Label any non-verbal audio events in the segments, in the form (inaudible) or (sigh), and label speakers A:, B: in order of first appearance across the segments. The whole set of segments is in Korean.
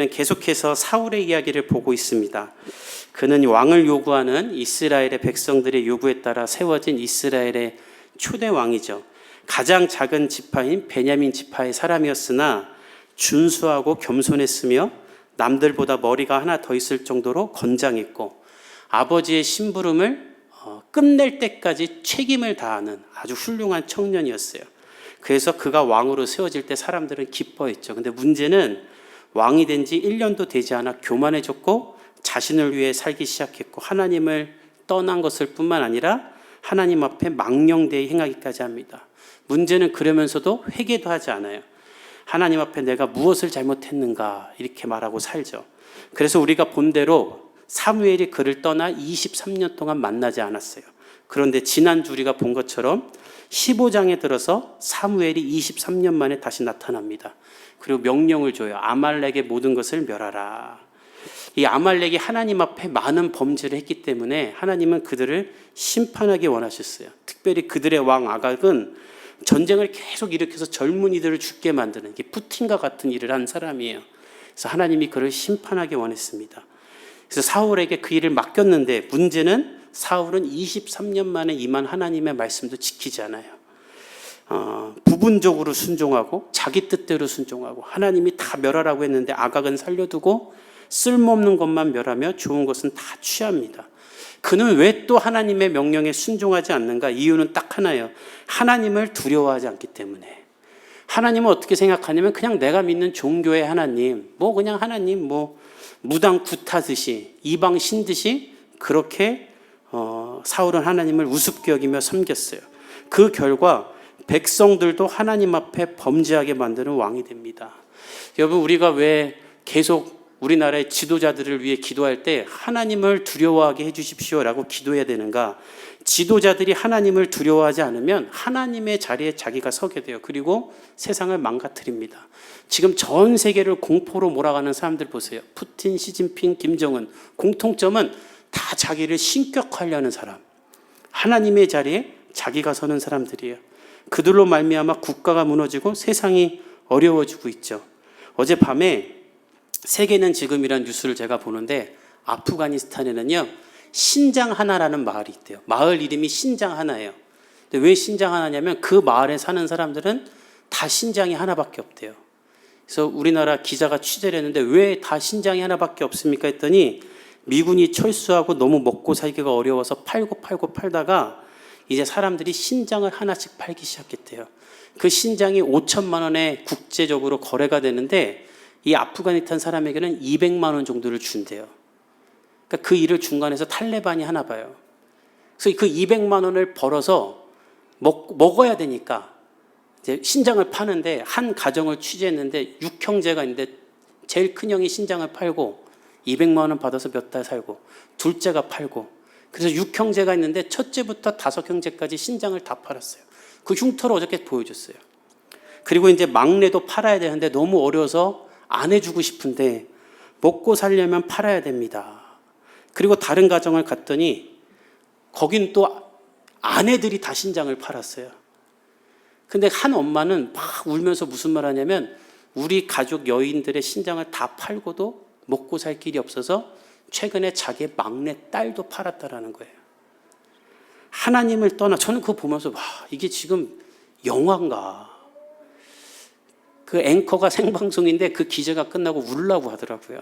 A: 우리는 계속해서 사울의 이야기를 보고 있습니다. 그는 왕을 요구하는 이스라엘의 백성들의 요구에 따라 세워진 이스라엘의 초대 왕이죠. 가장 작은 지파인 베냐민 지파의 사람이었으나 준수하고 겸손했으며 남들보다 머리가 하나 더 있을 정도로 건장했고 아버지의 심부름을 어, 끝낼 때까지 책임을 다하는 아주 훌륭한 청년이었어요. 그래서 그가 왕으로 세워질 때 사람들은 기뻐했죠. 근데 문제는 왕이 된 지 1년도 되지 않아 교만해졌고 자신을 위해 살기 시작했고 하나님을 떠난 것을 뿐만 아니라 하나님 앞에 망령되이 행하기까지 합니다. 문제는 그러면서도 회개도 하지 않아요. 하나님 앞에 내가 무엇을 잘못했는가 이렇게 말하고 살죠. 그래서 우리가 본대로 사무엘이 그를 떠나 23년 동안 만나지 않았어요. 그런데 지난주 우리가 본 것처럼 15장에 들어서 사무엘이 23년 만에 다시 나타납니다. 그리고 명령을 줘요. 아말렉의 모든 것을 멸하라. 이 아말렉이 하나님 앞에 많은 범죄를 했기 때문에 하나님은 그들을 심판하기 원하셨어요. 특별히 그들의 왕 아각은 전쟁을 계속 일으켜서 젊은이들을 죽게 만드는 게 푸틴과 같은 일을 한 사람이에요. 그래서 하나님이 그를 심판하기 원했습니다. 그래서 사울에게 그 일을 맡겼는데 문제는 사울은 23년 만에 임한 하나님의 말씀도 지키지 않아요. 어, 부분적으로 순종하고 자기 뜻대로 순종하고 하나님이 다 멸하라고 했는데 아각은 살려두고 쓸모없는 것만 멸하며 좋은 것은 다 취합니다. 그는 왜 또 하나님의 명령에 순종하지 않는가? 이유는 딱 하나예요. 하나님을 두려워하지 않기 때문에. 하나님은 어떻게 생각하냐면 그냥 내가 믿는 종교의 하나님, 뭐 그냥 하나님 뭐 무당 굿하듯이 이방 신듯이 그렇게 어, 사울은 하나님을 우습게 여기며 섬겼어요. 그 결과 백성들도 하나님 앞에 범죄하게 만드는 왕이 됩니다. 여러분 우리가 왜 계속 우리나라의 지도자들을 위해 기도할 때 하나님을 두려워하게 해주십시오라고 기도해야 되는가? 지도자들이 하나님을 두려워하지 않으면 하나님의 자리에 자기가 서게 돼요. 그리고 세상을 망가뜨립니다. 지금 전 세계를 공포로 몰아가는 사람들 보세요. 푸틴, 시진핑, 김정은 공통점은 다 자기를 신격화하려는 사람. 하나님의 자리에 자기가 서는 사람들이에요. 그들로 말미암아 국가가 무너지고 세상이 어려워지고 있죠. 어젯밤에 세계는 지금이란 뉴스를 제가 보는데 아프가니스탄에는요 신장 하나라는 마을이 있대요. 마을 이름이 신장 하나예요. 근데 왜 신장 하나냐면 그 마을에 사는 사람들은 다 신장이 하나밖에 없대요. 그래서 우리나라 기자가 취재를 했는데 왜 다 신장이 하나밖에 없습니까? 했더니 미군이 철수하고 너무 먹고 살기가 어려워서 팔고 팔고 팔다가 이제 사람들이 신장을 하나씩 팔기 시작했대요. 그 신장이 5천만 원에 국제적으로 거래가 되는데 이 아프가니스탄 사람에게는 200만 원 정도를 준대요. 그러니까 그 일을 중간에서 탈레반이 하나 봐요. 그래서 그 200만 원을 벌어서 먹, 먹어야 되니까 이제 신장을 파는데 한 가정을 취재했는데 6형제가 있는데 제일 큰 형이 신장을 팔고 200만 원 받아서 몇 달 살고 둘째가 팔고 그래서 6형제가 있는데 첫째부터 다섯 형제까지 신장을 다 팔았어요. 그 흉터를 어저께 보여줬어요. 그리고 이제 막내도 팔아야 되는데 너무 어려서 안 해주고 싶은데 먹고 살려면 팔아야 됩니다. 그리고 다른 가정을 갔더니 거긴 또 아내들이 다 신장을 팔았어요. 근데 한 엄마는 막 울면서 무슨 말 하냐면 우리 가족 여인들의 신장을 다 팔고도 먹고 살 길이 없어서 최근에 자기 막내 딸도 팔았다라는 거예요. 하나님을 떠나 저는 그거 보면서 와 이게 지금 영화인가? 그 앵커가 (laughs) 생방송인데 그 기자가 끝나고 울라고 하더라고요.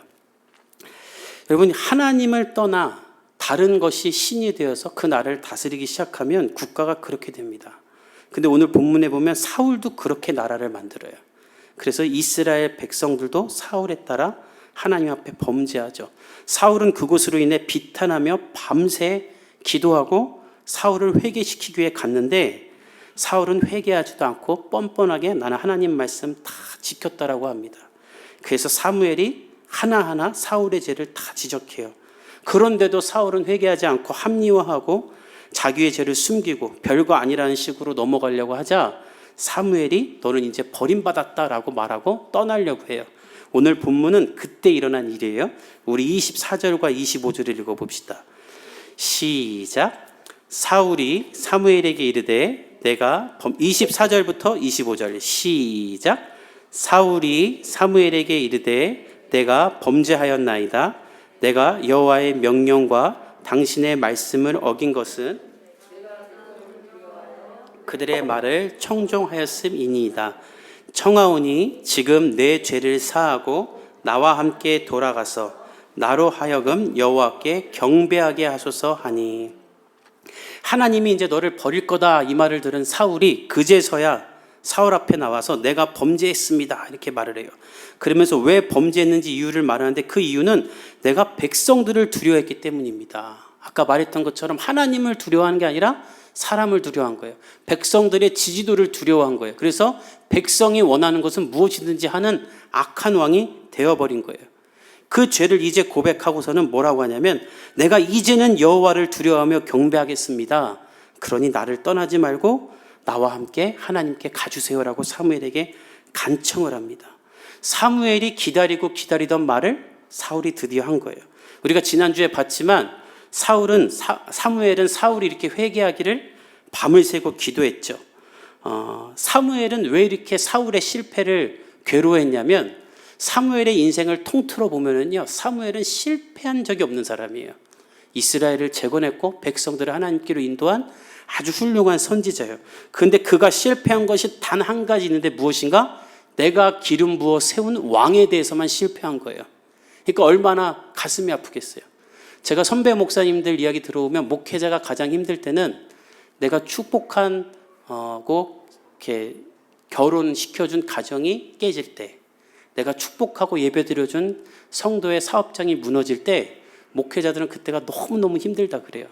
A: 여러분 하나님을 떠나 다른 것이 신이 되어서 그 나라를 다스리기 시작하면 국가가 그렇게 됩니다. 근데 오늘 본문에 보면 사울도 그렇게 나라를 만들어요. 그래서 이스라엘 백성들도 사울에 따라 하나님 앞에 범죄하죠. 사울은 그곳으로 인해 비탄하며 밤새 기도하고 사울을 회개시키기 위해 갔는데 사울은 회개하지도 않고 뻔뻔하게 나는 하나님 말씀 다 지켰다라고 합니다. 그래서 사무엘이 하나하나 사울의 죄를 다 지적해요. 그런데도 사울은 회개하지 않고 합리화하고 자기의 죄를 숨기고 별거 아니라는 식으로 넘어가려고 하자 사무엘이 너는 이제 버림받았다라고 말하고 떠나려고 해요. 오늘 본문은 그때 일어난 일이에요. 우리 24절과 25절을 읽어봅시다. 시작. 사울이 사무엘에게 이르되 내가 24절부터 25절 시작. 사울이 사무엘에게 이르되 내가 범죄하였나이다. 내가 여호와의 명령과 당신의 말씀을 어긴 것은 그들의 말을 청종하였음이니이다. 청하오니 지금 내 죄를 사하고 나와 함께 돌아가서 나로 하여금 여호와께 경배하게 하소서 하니 하나님이 이제 너를 버릴 거다 이 말을 들은 사울이 그제서야 사울 앞에 나와서 내가 범죄했습니다 이렇게 말을 해요. 그러면서 왜 범죄했는지 이유를 말하는데 그 이유는 내가 백성들을 두려워했기 때문입니다. 아까 말했던 것처럼 하나님을 두려워하는 게 아니라 사람을 두려워한 거예요. 백성들의 지지도를 두려워한 거예요. 그래서 백성이 원하는 것은 무엇이든지 하는 악한 왕이 되어버린 거예요. 그 죄를 이제 고백하고서는 뭐라고 하냐면 내가 이제는 여호와를 두려워하며 경배하겠습니다. 그러니 나를 떠나지 말고 나와 함께 하나님께 가주세요라고 사무엘에게 간청을 합니다. 사무엘이 기다리고 기다리던 말을 사울이 드디어 한 거예요. 우리가 지난주에 봤지만 사울은 사, 사무엘은 사울이 이렇게 회개하기를 밤을 새고 기도했죠. 어, 사무엘은 왜 이렇게 사울의 실패를 괴로워했냐면 사무엘의 인생을 통틀어 보면은요, 사무엘은 실패한 적이 없는 사람이에요. 이스라엘을 재건했고 백성들을 하나님께로 인도한 아주 훌륭한 선지자예요. 그런데 그가 실패한 것이 단 한 가지 있는데 무엇인가? 내가 기름 부어 세운 왕에 대해서만 실패한 거예요. 그러니까 얼마나 가슴이 아프겠어요. 제가 선배 목사님들 이야기 들어오면 목회자가 가장 힘들 때는 내가 축복한 어고 이렇게 결혼시켜준 가정이 깨질 때, 내가 축복하고 예배드려준 성도의 사업장이 무너질 때, 목회자들은 그때가 너무너무 힘들다 그래요.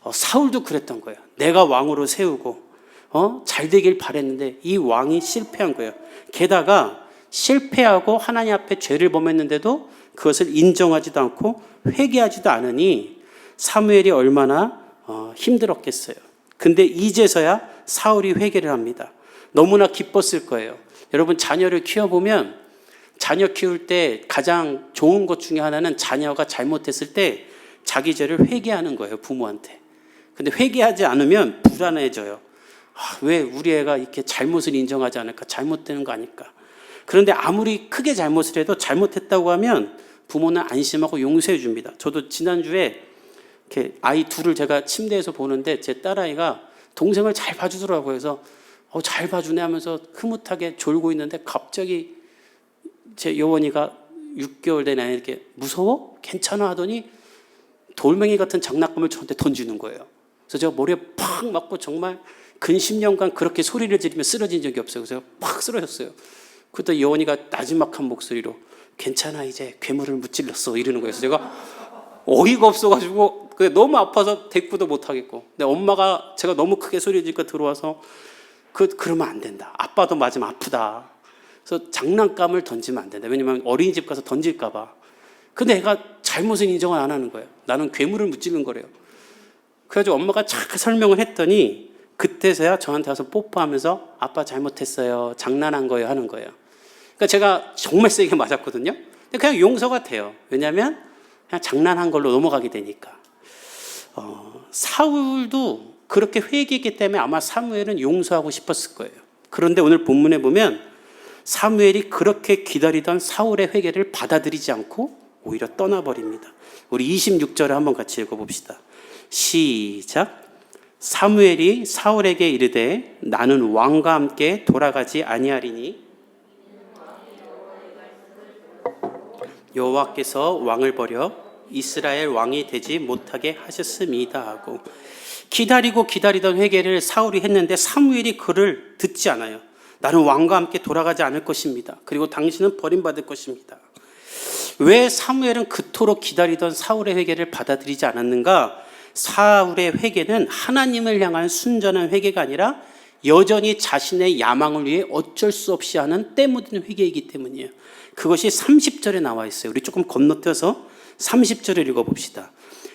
A: 어, 사울도 그랬던 거예요. 내가 왕으로 세우고, 어, 잘 되길 바랬는데 이 왕이 실패한 거예요. 게다가 실패하고 하나님 앞에 죄를 범했는데도 그것을 인정하지도 않고 회개하지도 않으니 사무엘이 얼마나 어, 힘들었겠어요. 근데 이제서야 사울이 회개를 합니다. 너무나 기뻤을 거예요. 여러분 자녀를 키워보면 자녀 키울 때 가장 좋은 것 중에 하나는 자녀가 잘못했을 때 자기 죄를 회개하는 거예요 부모한테. 근데 회개하지 않으면 불안해져요. 아, 왜 우리 애가 이렇게 잘못을 인정하지 않을까? 잘못되는 거 아닐까? 그런데 아무리 크게 잘못을 해도 잘못했다고 하면 부모는 안심하고 용서해 줍니다. 저도 지난주에 이렇게 아이 둘을 제가 침대에서 보는데 제 딸아이가 동생을 잘 봐주더라고요. 그래서 어, 잘 봐주네 하면서 흐뭇하게 졸고 있는데 갑자기 제 여원이가 6개월 된 아이 이렇게 무서워? 괜찮아? 하더니 돌멩이 같은 장난감을 저한테 던지는 거예요. 그래서 제가 머리에 팍 맞고 정말 근 10년간 그렇게 소리를 지르며 쓰러진 적이 없어요. 그래서 팍 쓰러졌어요. 그때 여원이가 나지막한 목소리로 괜찮아 이제 괴물을 무찔렀어 이러는 거예요. 제가 어이가 없어가지고 너무 아파서 대꾸도 못 하겠고. 근데 엄마가 제가 너무 크게 소리 지니까 들어와서 그 그러면 안 된다. 아빠도 맞으면 아프다. 그래서 장난감을 던지면 안 된다. 왜냐면 어린이집 가서 던질까봐. 근데 애가 잘못은 인정을 안 하는 거예요. 나는 괴물을 무찌른 거래요. 그래가지고 엄마가 잘 설명을 했더니 그때서야 저한테 와서 뽀뽀하면서 아빠 잘못했어요. 장난한 거예요. 하는 거예요. 그러니까 제가 정말 세게 맞았거든요. 근데 그냥 용서가 돼요. 왜냐하면 그냥 장난한 걸로 넘어가게 되니까. 어, 사울도 그렇게 회개했기 때문에 아마 사무엘은 용서하고 싶었을 거예요. 그런데 오늘 본문에 보면 사무엘이 그렇게 기다리던 사울의 회개를 받아들이지 않고 오히려 떠나버립니다. 우리 26절에 한번 같이 읽어봅시다. 시작. 사무엘이 사울에게 이르되 나는 왕과 함께 돌아가지 아니하리니 여호와께서 왕을 버려 이스라엘 왕이 되지 못하게 하셨습니다 하고 기다리고 기다리던 회개를 사울이 했는데 사무엘이 그를 듣지 않아요. 나는 왕과 함께 돌아가지 않을 것입니다. 그리고 당신은 버림받을 것입니다. 왜 사무엘은 그토록 기다리던 사울의 회개를 받아들이지 않았는가? 사울의 회개는 하나님을 향한 순전한 회개가 아니라 여전히 자신의 야망을 위해 어쩔 수 없이 하는 때 묻은 회개이기 때문이에요. 그것이 30절에 나와 있어요. 우리 조금 건너뛰어서 30절을 읽어봅시다.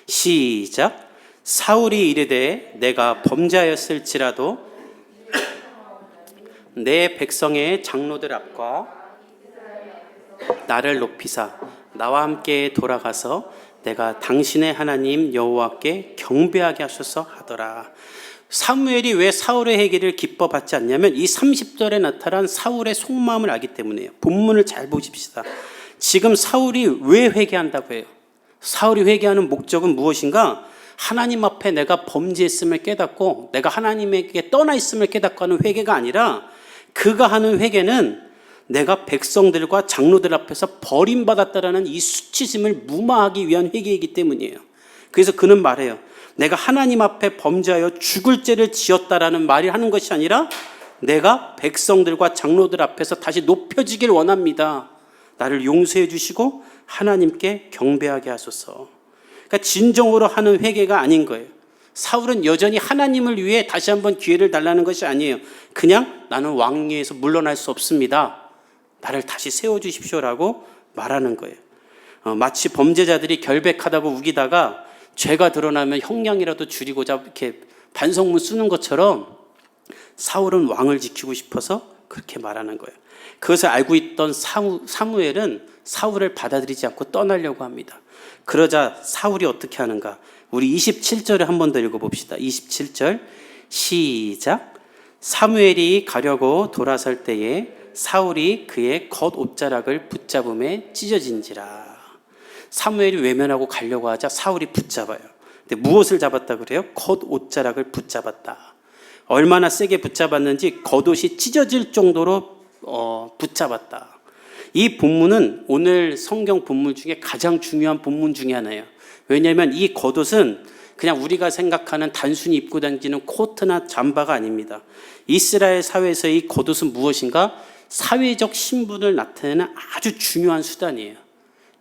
A: 시작. 사울이 이르되 내가 범죄하였을지라도 내 백성의 장로들 앞과 나를 높이사 나와 함께 돌아가서 내가 당신의 하나님 여호와께 경배하게 하소서 하더라. 사무엘이 왜 사울의 회개를 기뻐 받지 않냐면 이 30절에 나타난 사울의 속마음을 알기 때문이에요. 본문을 잘 보십시다. 지금 사울이 왜 회개한다고 해요? 사울이 회개하는 목적은 무엇인가? 하나님 앞에 내가 범죄했음을 깨닫고 내가 하나님에게 떠나 있음을 깨닫고 하는 회개가 아니라 그가 하는 회개는 내가 백성들과 장로들 앞에서 버림받았다라는 이 수치심을 무마하기 위한 회개이기 때문이에요. 그래서 그는 말해요. 내가 하나님 앞에 범죄하여 죽을 죄를 지었다라는 말을 하는 것이 아니라 내가 백성들과 장로들 앞에서 다시 높여지길 원합니다. 나를 용서해 주시고 하나님께 경배하게 하소서. 그러니까 진정으로 하는 회개가 아닌 거예요. 사울은 여전히 하나님을 위해 다시 한번 기회를 달라는 것이 아니에요. 그냥 나는 왕위에서 물러날 수 없습니다. 나를 다시 세워 주십시오라고 말하는 거예요. 어, 마치 범죄자들이 결백하다고 우기다가 죄가 드러나면 형량이라도 줄이고자 이렇게 반성문 쓰는 것처럼 사울은 왕을 지키고 싶어서 그렇게 말하는 거예요. 그것을 알고 있던 사무, 사무엘은 사울을 받아들이지 않고 떠나려고 합니다. 그러자 사울이 어떻게 하는가? 우리 27절을 한 번 더 읽어봅시다. 27절 시작. 사무엘이 가려고 돌아설 때에 사울이 그의 겉옷자락을 붙잡음에 찢어진지라. 사무엘이 외면하고 가려고 하자 사울이 붙잡아요. 근데 무엇을 잡았다 그래요? 겉옷자락을 붙잡았다. 얼마나 세게 붙잡았는지 겉옷이 찢어질 정도로 어, 붙잡았다. 이 본문은 오늘 성경 본문 중에 가장 중요한 본문 중에 하나예요. 왜냐하면 이 겉옷은 그냥 우리가 생각하는 단순히 입고 다니는 코트나 잠바가 아닙니다. 이스라엘 사회에서의 이 겉옷은 무엇인가? 사회적 신분을 나타내는 아주 중요한 수단이에요.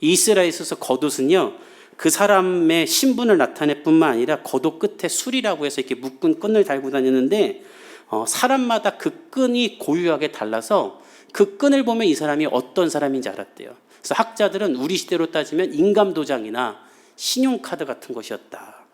A: 이스라엘에 있어서 겉옷은요, 그 사람의 신분을 나타낼 뿐만 아니라 겉옷 끝에 술이라고 해서 이렇게 묶은 끈을 달고 다니는데, 어, 사람마다 그 끈이 고유하게 달라서 그 끈을 보면 이 사람이 어떤 사람인지 알았대요. 그래서 학자들은 우리 시대로 따지면 인감도장이나 신용카드 같은 것이었다.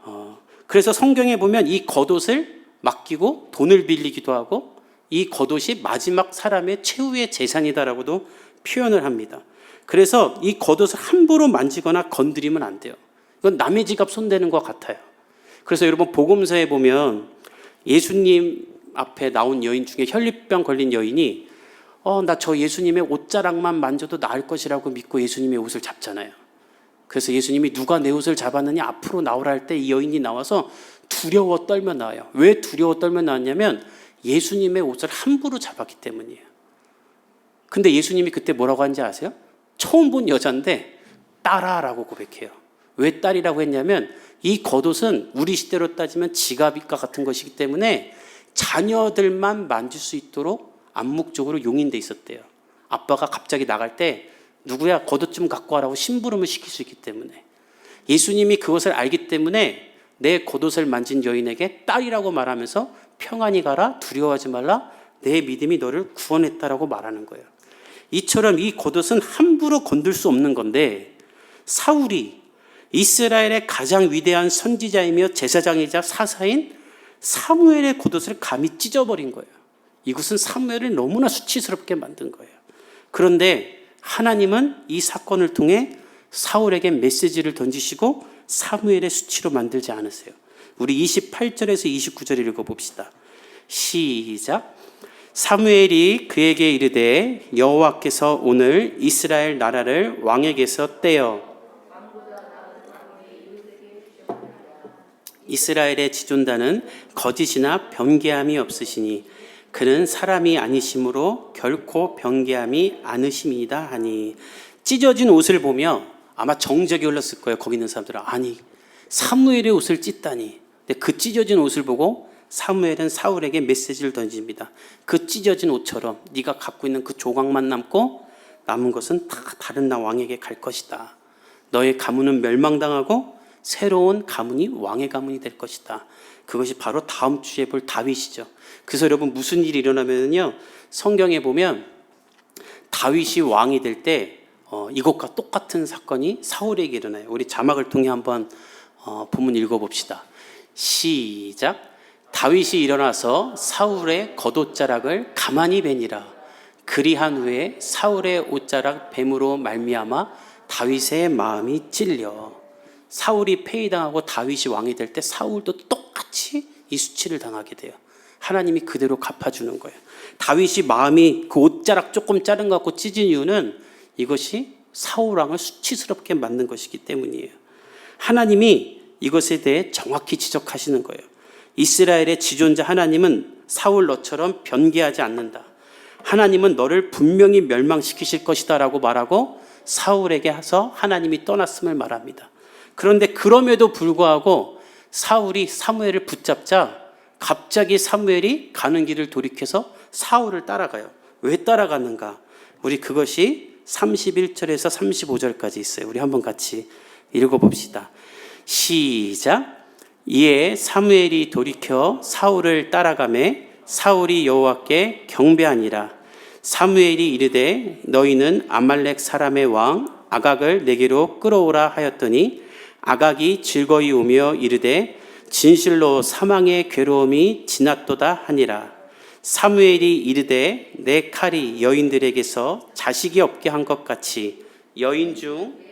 A: 어, 그래서 성경에 보면 이 겉옷을 맡기고 돈을 빌리기도 하고 이 겉옷이 마지막 사람의 최후의 재산이다라고도 표현을 합니다. 그래서 이 겉옷을 함부로 만지거나 건드리면 안 돼요. 이건 남의 지갑 손대는 것 같아요. 그래서 여러분 복음서에 보면 예수님 앞에 나온 여인 중에 혈류병 걸린 여인이 어, 나 저 예수님의 옷자락만 만져도 나을 것이라고 믿고 예수님의 옷을 잡잖아요. 그래서 예수님이 누가 내 옷을 잡았느냐 앞으로 나오라 할 때 이 여인이 나와서 두려워 떨며 나와요. 왜 두려워 떨며 나왔냐면 예수님의 옷을 함부로 잡았기 때문이에요. 근데 예수님이 그때 뭐라고 한지 아세요? 처음 본 여자인데 딸아라고 고백해요. 왜 딸이라고 했냐면 이 겉옷은 우리 시대로 따지면 지갑과 같은 것이기 때문에 자녀들만 만질 수 있도록 암묵적으로 용인돼 있었대요. 아빠가 갑자기 나갈 때 누구야 겉옷 좀 갖고 와라고 심부름을 시킬 수 있기 때문에 예수님이 그것을 알기 때문에 내 겉옷을 만진 여인에게 딸이라고 말하면서 평안히 가라 두려워하지 말라 내 믿음이 너를 구원했다라고 말하는 거예요. 이처럼 이 겉옷은 함부로 건들 수 없는 건데 사울이 이스라엘의 가장 위대한 선지자이며 제사장이자 사사인 사무엘의 겉옷을 감히 찢어버린 거예요. 이것은 사무엘을 너무나 수치스럽게 만든 거예요. 그런데 하나님은 이 사건을 통해 사울에게 메시지를 던지시고 사무엘의 수치로 만들지 않으세요. 우리 28절에서 29절 읽어봅시다. 시작. 사무엘이 그에게 이르되 여호와께서 오늘 이스라엘 나라를 왕에게서 떼어 이스라엘의 지존다는 거짓이나 변개함이 없으시니 그는 사람이 아니심으로 결코 변개함이 않으심이다 하니 찢어진 옷을 보며 아마 정적이 흘렀을 거예요. 거기 있는 사람들은 아니 사무엘의 옷을 찢다니. 근데 그 찢어진 옷을 보고 사무엘은 사울에게 메시지를 던집니다. 그 찢어진 옷처럼 네가 갖고 있는 그 조각만 남고 남은 것은 다 다른 나 왕에게 갈 것이다. 너의 가문은 멸망당하고 새로운 가문이 왕의 가문이 될 것이다. 그것이 바로 다음 주에 볼 다윗이죠. 그래서 여러분 무슨 일이 일어나면요 성경에 보면 다윗이 왕이 될때 어, 이것과 똑같은 사건이 사울에게 일어나요. 우리 자막을 통해 한번 어, 본문 읽어봅시다. 시작. 다윗이 일어나서 사울의 겉옷자락을 가만히 베니라. 그리한 후에 사울의 옷자락 뱀으로 말미암아 다윗의 마음이 찔려 사울이 폐위당하고 다윗이 왕이 될 때 사울도 똑같이 이 수치를 당하게 돼요. 하나님이 그대로 갚아주는 거예요. 다윗이 마음이 그 옷자락 조금 자른 것 같고 찢은 이유는 이것이 사울 왕을 수치스럽게 만든 것이기 때문이에요. 하나님이 이것에 대해 정확히 지적하시는 거예요. 이스라엘의 지존자 하나님은 사울 너처럼 변개하지 않는다. 하나님은 너를 분명히 멸망시키실 것이다라고 말하고 사울에게 해서 하나님이 떠났음을 말합니다. 그런데 그럼에도 불구하고 사울이 사무엘을 붙잡자 갑자기 사무엘이 가는 길을 돌이켜서 사울을 따라가요. 왜 따라갔는가? 우리 그것이 31절에서 35절까지 있어요. 우리 한번 같이 읽어봅시다. 시작. 이에 사무엘이 돌이켜 사울을 따라가매 사울이 여호와께 경배하니라. 사무엘이 이르되 너희는 아말렉 사람의 왕 아각을 내게로 끌어오라 하였더니 아각이 즐거이 오며 이르되 진실로 사망의 괴로움이 지났도다 하니라. 사무엘이 이르되 내 칼이 여인들에게서 자식이 없게 한 것 같이 여인 중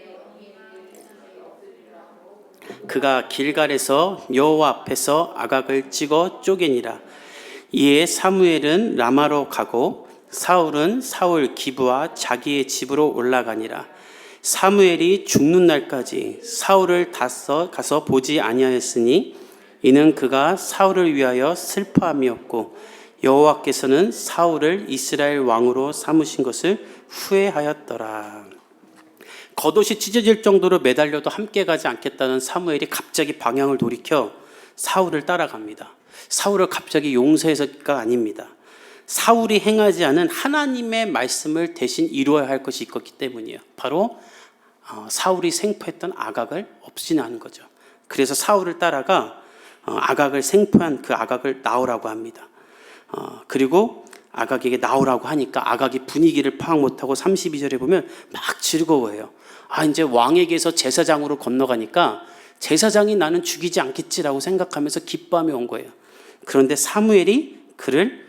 A: 그가 길갈에서 여호와 앞에서 아각을 찍어 쪼개니라. 이에 사무엘은 라마로 가고 사울은 사울 기부와 자기의 집으로 올라가니라. 사무엘이 죽는 날까지 사울을 다써 가서 보지 아니하였으니 이는 그가 사울을 위하여 슬퍼함이었고 여호와께서는 사울을 이스라엘 왕으로 삼으신 것을 후회하였더라. 겉옷이 찢어질 정도로 매달려도 함께 가지 않겠다는 사무엘이 갑자기 방향을 돌이켜 사울을 따라갑니다. 사울을 갑자기 용서해서가 아닙니다. 사울이 행하지 않은 하나님의 말씀을 대신 이루어야 할 것이 있었기 때문이에요. 바로 어, 사울이 생포했던 아각을 없이는 거죠. 그래서 사울을 따라가 어, 아각을 생포한 그 아각을 나오라고 합니다. 어, 그리고 아각에게 나오라고 하니까 아각이 분위기를 파악 못하고 32절에 보면 막 즐거워해요. 아, 이제 왕에게서 제사장으로 건너가니까 제사장이 나는 죽이지 않겠지라고 생각하면서 기뻐함이 온 거예요. 그런데 사무엘이 그를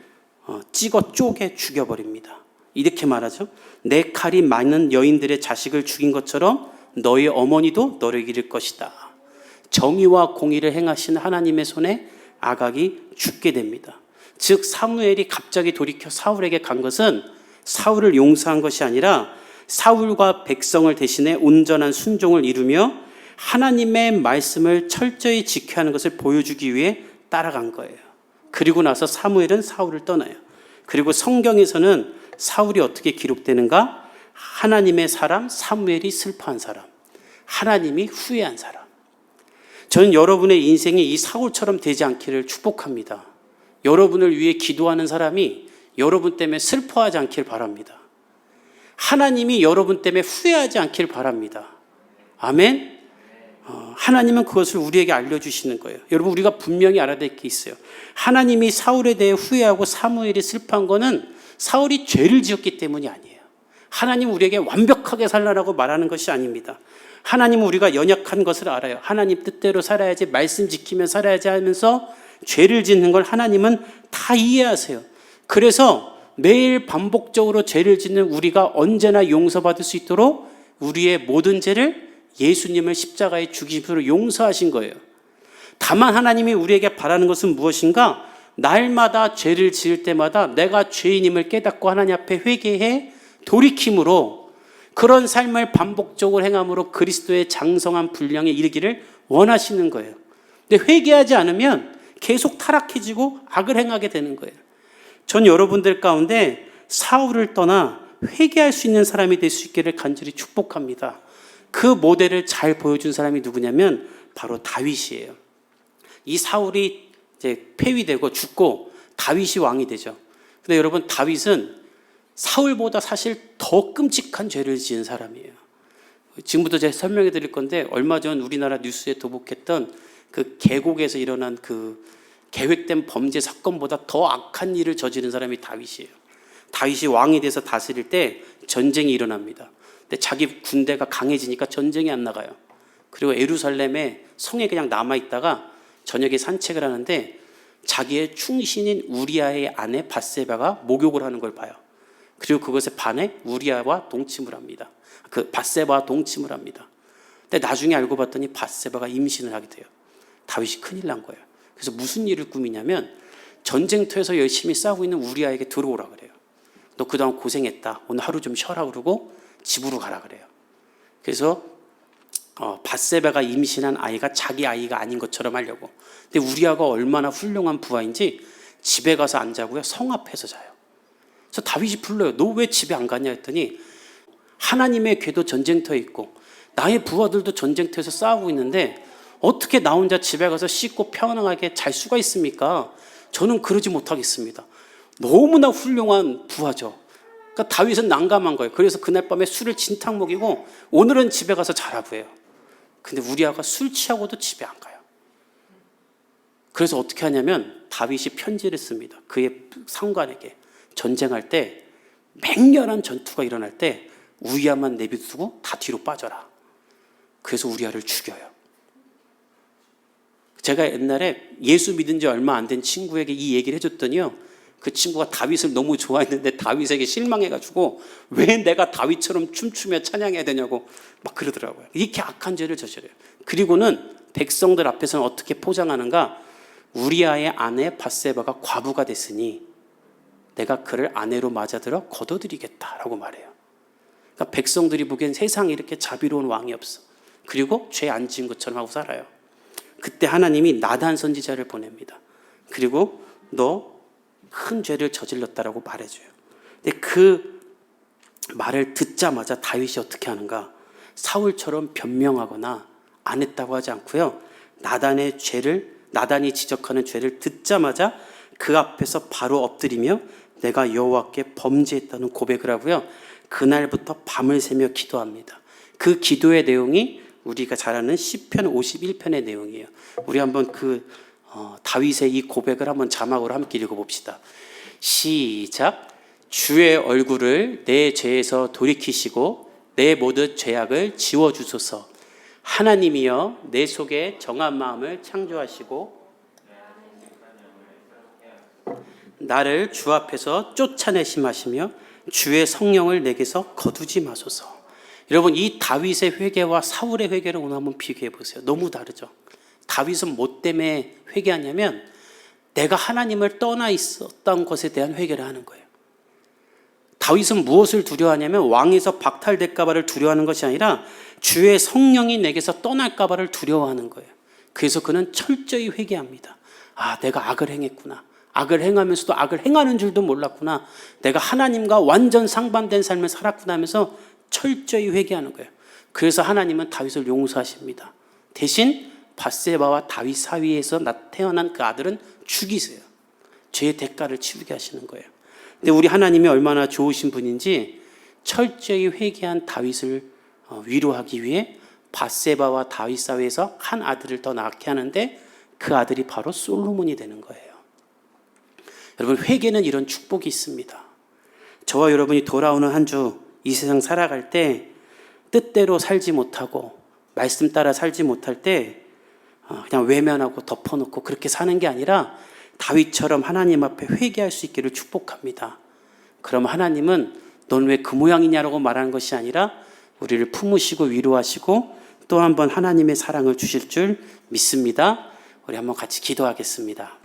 A: 어, 찍어 쪼개 죽여버립니다. 이렇게 말하죠. 내 칼이 많은 여인들의 자식을 죽인 것처럼 너의 어머니도 너를 잃을 것이다. 정의와 공의를 행하신 하나님의 손에 아각이 죽게 됩니다. 즉 사무엘이 갑자기 돌이켜 사울에게 간 것은 사울을 용서한 것이 아니라 사울과 백성을 대신해 온전한 순종을 이루며 하나님의 말씀을 철저히 지켜야 하는 것을 보여주기 위해 따라간 거예요. 그리고 나서 사무엘은 사울을 떠나요. 그리고 성경에서는 사울이 어떻게 기록되는가? 하나님의 사람, 사무엘이 슬퍼한 사람, 하나님이 후회한 사람. 저는 여러분의 인생이 이 사울처럼 되지 않기를 축복합니다. 여러분을 위해 기도하는 사람이 여러분 때문에 슬퍼하지 않길 바랍니다. 하나님이 여러분 때문에 후회하지 않길 바랍니다. 아멘? 어, 하나님은 그것을 우리에게 알려주시는 거예요. 여러분, 우리가 분명히 알아야 될 게 있어요. 하나님이 사울에 대해 후회하고 사무엘이 슬퍼한 거는 사울이 죄를 지었기 때문이 아니에요. 하나님 우리에게 완벽하게 살라라고 말하는 것이 아닙니다. 하나님은 우리가 연약한 것을 알아요. 하나님 뜻대로 살아야지, 말씀 지키며 살아야지 하면서 죄를 짓는 걸 하나님은 다 이해하세요. 그래서 매일 반복적으로 죄를 짓는 우리가 언제나 용서받을 수 있도록 우리의 모든 죄를 예수님을 십자가에 죽이심으로 용서하신 거예요. 다만 하나님이 우리에게 바라는 것은 무엇인가? 날마다 죄를 지을 때마다 내가 죄인임을 깨닫고 하나님 앞에 회개해 돌이킴으로 그런 삶을 반복적으로 행함으로 그리스도의 장성한 분량에 이르기를 원하시는 거예요. 근데 회개하지 않으면 계속 타락해지고 악을 행하게 되는 거예요. 전 여러분들 가운데 사울을 떠나 회개할 수 있는 사람이 될 수 있기를 간절히 축복합니다. 그 모델을 잘 보여준 사람이 누구냐면 바로 다윗이에요. 이 사울이 이제 폐위되고 죽고 다윗이 왕이 되죠. 근데 여러분 다윗은 사울보다 사실 더 끔찍한 죄를 지은 사람이에요. 지금부터 제가 설명해 드릴 건데 얼마 전 우리나라 뉴스에 도복했던 그 계곡에서 일어난 그 계획된 범죄 사건보다 더 악한 일을 저지른 사람이 다윗이에요. 다윗이 왕이 돼서 다스릴 때 전쟁이 일어납니다. 근데 자기 군대가 강해지니까 전쟁이 안 나가요. 그리고 에루살렘에 성에 그냥 남아 있다가 저녁에 산책을 하는데 자기의 충신인 우리아의 아내 바세바가 목욕을 하는 걸 봐요. 그리고 그것에 반해 우리아와 동침을 합니다. 그 바세바와 동침을 합니다. 근데 나중에 알고 봤더니 바세바가 임신을 하게 돼요. 다윗이 큰일 난 거예요. 그래서 무슨 일을 꾸미냐면 전쟁터에서 열심히 싸우고 있는 우리아에게 들어오라 그래요. 너 그동안 고생했다. 오늘 하루 좀 쉬어라 그러고 집으로 가라 그래요. 그래서 어, 바세바가 임신한 아이가 자기 아이가 아닌 것처럼 하려고. 근데 우리아가 얼마나 훌륭한 부하인지 집에 가서 안 자고요. 성 앞에서 자요. 그래서 다윗이 불러요. 너 왜 집에 안 가냐 했더니 하나님의 궤도 전쟁터에 있고 나의 부하들도 전쟁터에서 싸우고 있는데 어떻게 나 혼자 집에 가서 씻고 편안하게 잘 수가 있습니까? 저는 그러지 못하겠습니다. 너무나 훌륭한 부하죠. 그러니까 다윗은 난감한 거예요. 그래서 그날 밤에 술을 진탕 먹이고 오늘은 집에 가서 자라고 해요. 근데 우리 아가 술 취하고도 집에 안 가요. 그래서 어떻게 하냐면 다윗이 편지를 씁니다. 그의 상관에게 전쟁할 때 맹렬한 전투가 일어날 때 우리아만 내비두고 다 뒤로 빠져라. 그래서 우리아를 죽여요. 제가 옛날에 예수 믿은 지 얼마 안 된 친구에게 이 얘기를 해줬더니요. 그 친구가 다윗을 너무 좋아했는데 다윗에게 실망해가지고 왜 내가 다윗처럼 춤추며 찬양해야 되냐고 막 그러더라고요. 이렇게 악한 죄를 저질러요. 그리고는 백성들 앞에서는 어떻게 포장하는가? 우리아의 아내 바세바가 과부가 됐으니 내가 그를 아내로 맞아들어 거둬들이겠다라고 말해요. 그러니까 백성들이 보기엔 세상에 이렇게 자비로운 왕이 없어. 그리고 죄 안 지은 것처럼 하고 살아요. 그때 하나님이 나단 선지자를 보냅니다. 그리고 너 큰 죄를 저질렀다라고 말해줘요. 근데 그 말을 듣자마자 다윗이 어떻게 하는가? 사울처럼 변명하거나 안 했다고 하지 않고요. 나단의 죄를 나단이 지적하는 죄를 듣자마자 그 앞에서 바로 엎드리며 내가 여호와께 범죄했다는 고백을 하고요. 그날부터 밤을 새며 기도합니다. 그 기도의 내용이 우리가 잘 아는 시편 51편의 내용이에요. 우리 한번 그 어, 다윗의 이 고백을 한번 자막으로 함께 읽어봅시다. 시작. 주의 얼굴을 내 죄에서 돌이키시고 내 모든 죄악을 지워 주소서. 하나님이여 내 속에 정한 마음을 창조하시고 나를 주 앞에서 쫓아내심하시며 주의 성령을 내게서 거두지 마소서. 여러분 이 다윗의 회개와 사울의 회개를 오늘 한번 비교해 보세요. 너무 다르죠. 다윗은 뭐 때문에 회개하냐면 내가 하나님을 떠나 있었던 것에 대한 회개를 하는 거예요. 다윗은 무엇을 두려워하냐면 왕에서 박탈될까 봐를 두려워하는 것이 아니라 주의 성령이 내게서 떠날까 봐를 두려워하는 거예요. 그래서 그는 철저히 회개합니다. 아, 내가 악을 행했구나. 악을 행하면서도 악을 행하는 줄도 몰랐구나. 내가 하나님과 완전 상반된 삶을 살았구나 하면서 철저히 회개하는 거예요. 그래서 하나님은 다윗을 용서하십니다. 대신 바세바와 다윗 사이에서 태어난 그 아들은 죽이세요. 죄의 대가를 치르게 하시는 거예요. 근데 우리 하나님이 얼마나 좋으신 분인지 철저히 회개한 다윗을 어, 위로하기 위해 바세바와 다윗 사이에서 한 아들을 더 낳게 하는데 그 아들이 바로 솔로몬이 되는 거예요. 여러분 회개는 이런 축복이 있습니다. 저와 여러분이 돌아오는 한 주 이 세상 살아갈 때 뜻대로 살지 못하고 말씀 따라 살지 못할 때 어, 그냥 외면하고 덮어놓고 그렇게 사는 게 아니라 다윗처럼 하나님 앞에 회개할 수 있기를 축복합니다. 그럼 하나님은 넌 왜 그 모양이냐라고 말하는 것이 아니라 우리를 품으시고 위로하시고 또 한 번 하나님의 사랑을 주실 줄 믿습니다. 우리 한번 같이 기도하겠습니다.